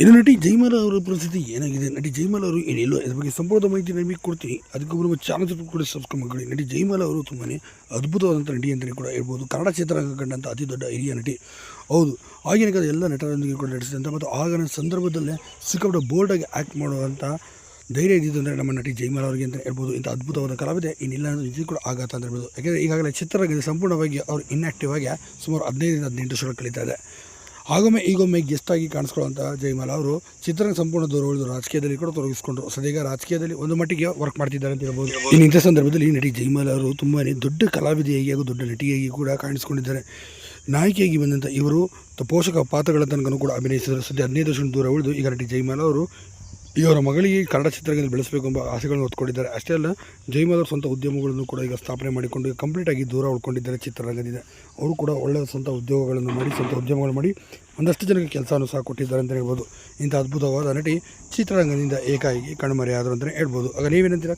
ಇನ್ನು ನಟಿ ಜೈಮಾಲ ಅವರ ಪರಿಸ್ಥಿತಿ ಏನಾಗಿದೆ? ನಟಿ ಜೈಮಾಲ ಅವರು ಏನಿಲ್ಲ ಇದ್ರ ಬಗ್ಗೆ ಸಂಪೂರ್ಣ ಮಾಹಿತಿ ನಿಮಗೆ ಕೊಡ್ತೀನಿ ಅದಕ್ಕೆ ನಮ್ಮ ಚಾನಲ್ ಕೂಡ ಸಬ್ಸ್ಕ್ರೈಬ್ ಮಾಡಿ ನಟಿ ಜೈಮಾಲ ಅವರು ತುಂಬಾ ಅದ್ಭುತವಾದಂಥ ನಟಿ ಅಂತಲೇ ಕೂಡ ಹೇಳ್ಬೋದು. ಕನ್ನಡ ಚಿತ್ರರಂಗ ಕಂಡಂಥ ಅತಿ ದೊಡ್ಡ ಹಿರಿಯ ನಟಿ. ಹೌದು. ಆಗಿನ ಕಾಲದ ಎಲ್ಲ ನಟರೊಂದಿಗೆ ಕೂಡ ನಟಿಸಿದಂಥ ಮತ್ತು ಆಗಿನ ಸಂದರ್ಭದಲ್ಲೇ ಸಿಕ್ಕಾಪಟ್ಟೆ ಬೋಲ್ಡಾಗಿ ಆ್ಯಕ್ಟ್ ಮಾಡುವಂಥ ಧೈರ್ಯ ಇದ್ದಿದ್ದು ಅಂದರೆ ನಮ್ಮ ನಟಿ ಜೈಮಾಲ ಅವರಿಗೆ ಅಂತ ಹೇಳ್ಬೋದು. ಇಂಥ ಅದ್ಭುತವಾದ ಕಲಾವಿದೆ ಇನ್ನಿಲ್ಲ ಅನ್ನೋದು ಇದು ಕೂಡ ಆಘಾತ ಅಂತ ಹೇಳ್ಬೋದು. ಯಾಕೆಂದರೆ ಈಗಾಗಲೇ ಚಿತ್ರರಂಗದ ಸಂಪೂರ್ಣವಾಗಿ ಅವರು ಇನ್ಆ್ಯಕ್ಟಿವ್ ಆಗಿ ಸುಮಾರು ಹದಿನೈದರಿಂದ ಹದಿನೆಂಟು ವರ್ಷಗಳು ಕಳೀತಾ ಇದೆ ಆಗೊಮ್ಮೆ ಈಗೊಮ್ಮೆ ಗೆಸ್ಟ್ ಆಗಿ ಕಾಣಿಸ್ಕೊಳ್ಳುವಂಥ ಜಯಮಾಲ ಅವರು ಚಿತ್ರರಂಗ ಸಂಪೂರ್ಣ ದೂರ ಉಳಿದು ರಾಜಕೀಯದಲ್ಲಿ ಕೂಡ ತೊಡಗಿಸ್ಕೊಂಡ್ರು. ಸದ್ಯಗ ರಾಜಕೀಯದಲ್ಲಿ ಒಂದು ಮಟ್ಟಿಗೆ ವರ್ಕ್ ಮಾಡ್ತಿದ್ದಾರೆ ಅಂತ ಹೇಳ್ಬೋದು. ಇನ್ನು ಇಂಥ ಸಂದರ್ಭದಲ್ಲಿ ನಟಿ ಜಯಮಾಲ ಅವರು ತುಂಬಾ ದೊಡ್ಡ ಕಲಾವಿದೆಯಾಗಿ ಹಾಗೂ ದೊಡ್ಡ ನಟಿಯಾಗಿ ಕೂಡ ಕಾಣಿಸ್ಕೊಂಡಿದ್ದಾರೆ. ನಾಯಕಿಯಾಗಿ ಬಂದಂಥ ಇವರು ಪೋಷಕ ಪಾತ್ರಗಳ ತನಕ ಕೂಡ ಅಭಿನಯಿಸಿದರು. ಸದ್ಯ ಹದಿನೈದು ವರ್ಷ ದೂರ ಉಳಿದು ಈಗ ನಟಿ ಜಯಮಾಲ ಅವರು ಅವರ ಮಗಳಿಗೆ ಕನ್ನಡ ಚಿತ್ರರಂಗದಲ್ಲಿ ಬೆಳೆಸಬೇಕು ಎಂಬ ಆಸೆಗಳನ್ನು ಹೊತ್ಕೊಂಡಿದ್ದಾರೆ. ಅಷ್ಟೇ ಅಲ್ಲ ಜೈಮಾದವ್ರ ಸ್ವಂತ ಉದ್ಯಮಗಳನ್ನು ಕೂಡ ಈಗ ಸ್ಥಾಪನೆ ಮಾಡಿಕೊಂಡು ಕಂಪ್ಲೀಟ್ ಆಗಿ ದೂರ ಉಳ್ಕೊಂಡಿದ್ದಾರೆ ಚಿತ್ರರಂಗದಿಂದ. ಅವರು ಕೂಡ ಒಳ್ಳೆಯ ಸ್ವಂತ ಉದ್ಯೋಗಗಳನ್ನು ಮಾಡಿ, ಸ್ವಂತ ಉದ್ಯಮಗಳು ಮಾಡಿ ಒಂದಷ್ಟು ಜನಕ್ಕೆ ಕೆಲಸವನ್ನು ಸಹ ಕೊಟ್ಟಿದ್ದಾರೆ ಅಂತ ಹೇಳ್ಬೋದು. ಇಂಥ ಅದ್ಭುತವಾದ ನಟಿ ಚಿತ್ರರಂಗದಿಂದ ಏಕಾಏಕಿ ಕಣ್ಮರೆಯಾದರು ಅಂತಲೇ ಹೇಳ್ಬೋದು. ಆಗ ನೀವೇನಂತೀರ?